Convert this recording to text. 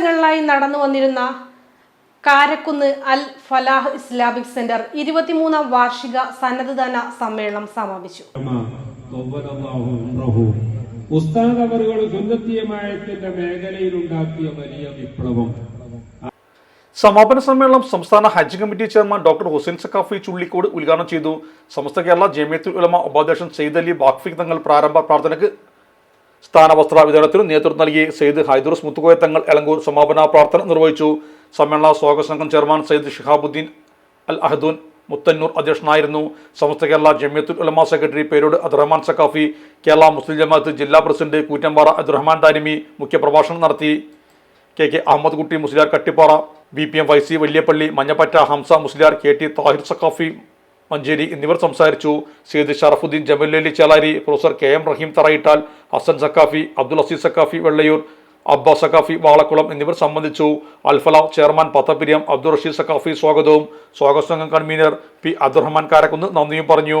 മാസങ്ങളിലായി നടന്നു വന്നിരുന്ന Karakkunnu Al Falah Islamic centre ഇരുപത്തിമൂന്നാം വാർഷിക സന്നദ്ധദാന സമ്മേളനം സമാപിച്ചു. തൊവ്വലല്ലാഹു ഉംറഹു. ഉസ്താദ് അവറുകൾ സുന്നത്തിയമായത്തിന്റെ മേഖലയിൽ ഉണ്ടാക്കിയ വലിയ വിപ്ലവം. സമാപന സമ്മേളനം സംസ്ഥാന Hajj committee chairman doctor Hussain Saqafi Chullikode ഉദ്ഘാടനം ചെയ്തു. സമസ്ത കേരള ജമിയത്തുൽ ഉലമ ഉപാധ്യക്ഷൻ സെയ്ദ് അലി ബാഖ്ഫി തങ്ങൾ പ്രാരംഭ പ്രാർത്ഥനയ്ക്ക് സ്ഥാനവസ്ത്ര വിതരണത്തിനും നേതൃത്വം നൽകി സെയ്ദ് ഹൈദുറസ് മുത്തുകോയ തങ്ങൾ എളങ്കൂർ സമാപന പ്രാർത്ഥന നിർവഹിച്ചു. സമ്മേളന സ്വാഗത സംഘം ചെയർമാൻ സെയ്ദ് ഷിഹാബുദ്ദീൻ അൽ അഹദൂൻ മുത്തന്നൂർ അധ്യക്ഷനായിരുന്നു. സമസ്ത കേരള ജമിയത്തുൽ ഉലമ സെക്രട്ടറി പേരോട് അബ്ദുറഹ്മാൻ സക്കാഫി കേരള മുസ്ലിം ജമാഅത്ത് ജില്ലാ പ്രസിഡന്റ് കൂറ്റമ്പാറ അബ്ദുറഹ്മാൻ താനിമി മുഖ്യപ്രഭാഷണം നടത്തി. K K Ahammed Kutty Musliyar Kattippara B P M വൈസി വല്യപ്പള്ളി Manjappatta Hamza Musliyar K T Thahir Saqafi Manjeri എന്നിവർ സംസാരിച്ചു. Sayyid Sharafuddin Jamalullaili Chalari professor K M Raheem Tharayittal Hasan Saqafi Abdul Azeez Saqafi Vellayur Abbas Saqafi Valakkulam എന്നിവർ സംബന്ധിച്ചു. Alfala chairman Pathappiriyam Abdul Rasheed Saqafi സ്വാഗതവും. സ്വാഗത സംഘം convener P Abdurahman Karakunnu നന്ദിയും പറഞ്ഞു.